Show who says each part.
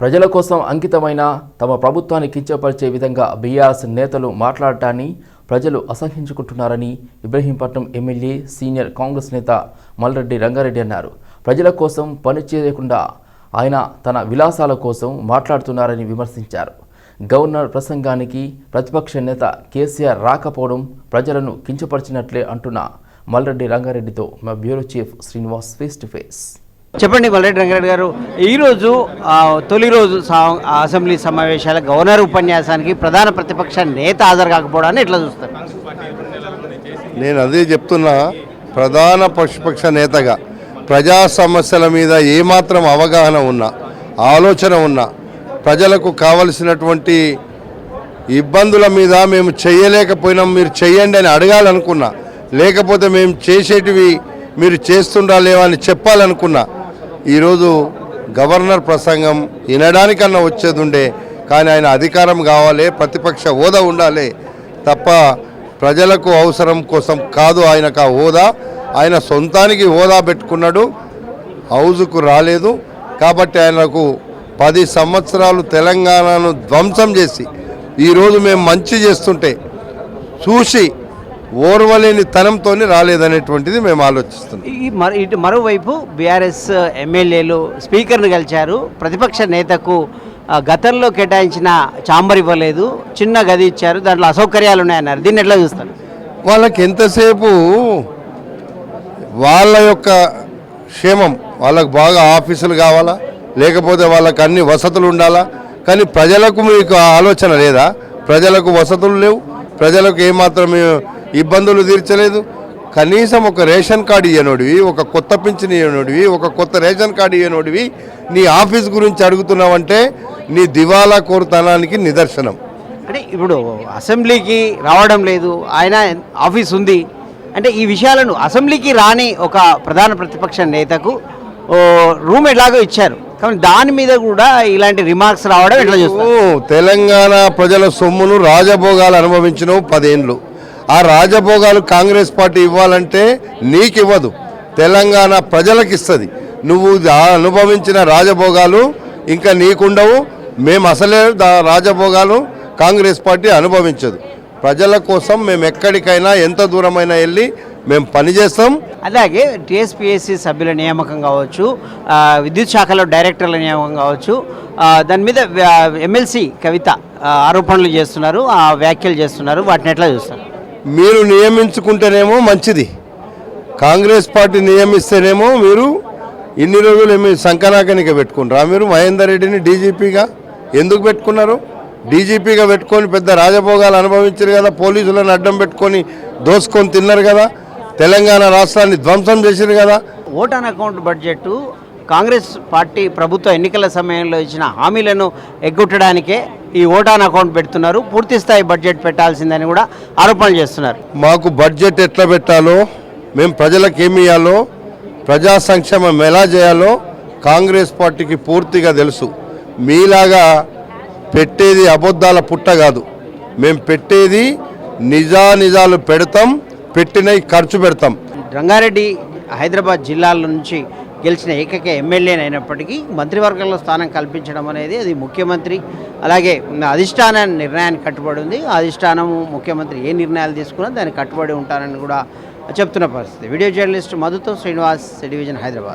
Speaker 1: ప్రజల కోసం అంకితమైన తమ ప్రభుత్వాన్ని కించపరిచే విధంగా బీఆర్ఎస్ నేతలు మాట్లాడటాన్ని ప్రజలు అసహించుకుంటున్నారని ఇబ్రహీంపట్నం ఎమ్మెల్యే సీనియర్ కాంగ్రెస్ నేత మల్రెడ్డి రంగారెడ్డి అన్నారు. ప్రజల కోసం పని చేయకుండా ఆయన తన విలాసాల కోసం మాట్లాడుతున్నారని విమర్శించారు. గవర్నర్ ప్రసంగానికి ప్రతిపక్ష నేత కేసీఆర్ రాకపోవడం ప్రజలను కించపరిచినట్లే అంటున్న మల్రెడ్డి రంగారెడ్డితో మా bureau chief Srinivas face to face.
Speaker 2: చెప్పండి మల్లెడ్డి రంగారెడ్డి గారు ఈరోజు తొలి రోజు అసెంబ్లీ సమావేశాల గవర్నర్ ఉపన్యాసానికి ప్రధాన ప్రతిపక్ష నేత హాజరు కాకపోవడాన్ని ఎట్లా చూస్తారు?
Speaker 3: నేను అదే చెప్తున్నా ప్రధాన పక్షపక్ష నేతగా ప్రజా సమస్యల మీద ఏమాత్రం అవగాహన ఉన్నా ఆలోచన ఉన్నా ప్రజలకు కావలసినటువంటి ఇబ్బందుల మీద మేము చేయలేకపోయినాం మీరు చేయండి అని అడగాలనుకున్నా లేకపోతే మేము చేసేటివి మీరు చేస్తుండాలేవని అని చెప్పాలనుకున్నా ఈరోజు గవర్నర్ ప్రసంగం వినడానికన్నా వచ్చేది ఉండే కానీ ఆయన అధికారం కావాలి ప్రతిపక్ష హోదా ఉండాలి తప్ప ప్రజలకు అవసరం కోసం కాదు ఆయనకు ఆ హోదా. ఆయన సొంతానికి హోదా పెట్టుకున్నాడు హౌజుకు రాలేదు. కాబట్టి ఆయనకు పది సంవత్సరాలు తెలంగాణను ధ్వంసం చేసి ఈరోజు మేము మంచి చేస్తుంటే చూసి ఓర్వలేని తనంతో రాలేదనేటువంటిది మేము ఆలోచిస్తున్నాం.
Speaker 2: ఈ మరో ఇటు మరోవైపు బీఆర్ఎస్ ఎమ్మెల్యేలు స్పీకర్ను కలిశారు ప్రతిపక్ష నేతకు గతంలో కేటాయించిన చాంబర్ ఇవ్వలేదు. చిన్న గది ఇచ్చారు. దాంట్లో అసౌకర్యాలు ఉన్నాయన్నారు. దీన్ని ఎట్లా చూస్తారు?
Speaker 3: వాళ్ళకి ఎంతసేపు వాళ్ళ యొక్క క్షేమం వాళ్ళకు బాగా ఆఫీసులు కావాలా? లేకపోతే వాళ్ళకి అన్ని వసతులు ఉండాలా? కానీ ప్రజలకు మీకు ఆలోచన లేదా? ప్రజలకు వసతులు లేవు. ప్రజలకు ఏమాత్రం ఇబ్బందులు తీర్చలేదు. కనీసం ఒక రేషన్ కార్డు ఇయ్యనోడివి ఒక కొత్త పింఛన్ ఇయ్యనోడివి ఒక కొత్త రేషన్ కార్డు ఇయ్యనోడివి నీ ఆఫీస్ గురించి అడుగుతున్నావంటే నీ దివాలా కోరుతనానికి నిదర్శనం.
Speaker 2: అంటే ఇప్పుడు అసెంబ్లీకి రావడం లేదు ఆయన ఆఫీస్ ఉంది. అంటే ఈ విషయాలను అసెంబ్లీకి రాని ఒక ప్రధాన ప్రతిపక్ష నేతకు రూమ్ ఎలాగో ఇచ్చారు. కానీ దాని మీద కూడా ఇలాంటి రిమార్క్స్ రావడం ఎట్లా చూస్తారు?
Speaker 3: ఓ, తెలంగాణ ప్రజల సొమ్మును రాజభోగాలు అనుభవించినవు పదేండ్లు. ఆ రాజభోగాలు కాంగ్రెస్ పార్టీ ఇవ్వాలంటే నీకు ఇవ్వదు తెలంగాణ ప్రజలకు ఇస్తుంది నువ్వు ఆ అనుభవించిన రాజభోగాలు ఇంకా నీకుండవు. మేము అసలే దా- రాజభోగాలు కాంగ్రెస్ పార్టీ అనుభవించదు. ప్రజల కోసం మేము ఎక్కడికైనా ఎంత దూరమైనా వెళ్ళి మేము పనిచేస్తాం
Speaker 2: అలాగే టీఎస్పీఎస్సీ సభ్యుల నియామకం కావచ్చు విద్యుత్ శాఖలో డైరెక్టర్ల నియామకం కావచ్చు దాని మీద ఎమ్మెల్సీ కవిత ఆరోపణలు చేస్తున్నారు ఆ వ్యాఖ్యలు చేస్తున్నారు వాటిని ఎట్లా చూస్తారు?
Speaker 3: మీరు నియమించుకుంటేనేమో మంచిది. కాంగ్రెస్ పార్టీ నియమిస్తేనేమో మీరు ఇన్ని రోజులు ఏమి సంకనాకనిక పెట్టుకున్నారా మీరు మహేందర్ రెడ్డిని డీజీపీగా ఎందుకు పెట్టుకున్నారు? డీజీపీగా పెట్టుకొని పెద్ద రాజభోగాలు అనుభవించారు కదా పోలీసులను అడ్డం పెట్టుకొని దోసుకొని తిన్నారు కదా తెలంగాణ రాష్ట్రాన్ని ధ్వంసం చేశారు కదా.
Speaker 2: Vote on account budget Congress party ప్రభుత్వ ఎన్నికల సమయంలో ఇచ్చిన హామీలను ఎగ్గొట్టడానికే ఈ ఓట్ ఆన్ అకౌంట్ పెడుతున్నారు. పూర్తి స్థాయి బడ్జెట్ పెట్టాల్సిందని కూడా ఆరోపణలు చేస్తున్నారు.
Speaker 3: మాకు బడ్జెట్ ఎట్లా పెట్టాలో మేము ప్రజలకు ఏమి ఇవ్వాలో ప్రజా సంక్షేమం ఎలా చేయాలో కాంగ్రెస్ పార్టీకి పూర్తిగా తెలుసు. మీలాగా పెట్టేది అబద్ధాల పుట్ట కాదు. మేము పెట్టేది నిజానిజాలు పెడతాం పెట్టినవి ఖర్చు పెడతాం.
Speaker 2: రంగారెడ్డి హైదరాబాద్ జిల్లాల నుంచి గెలిచిన ఏకైక ఎమ్మెల్యే అయినప్పటికీ మంత్రివర్గంలో స్థానం కల్పించడం అనేది అది ముఖ్యమంత్రి అలాగే అధిష్టాన నిర్ణయానికి కట్టుబడి ఉంది. అధిష్టానము ముఖ్యమంత్రి ఏ నిర్ణయాలు తీసుకున్నా దానికి కట్టుబడి ఉంటారని కూడా చెప్తున్న పరిస్థితి. వీడియో జర్నలిస్ట్ మధుతో శ్రీనివాస్ డివిజన్ హైదరాబాద్.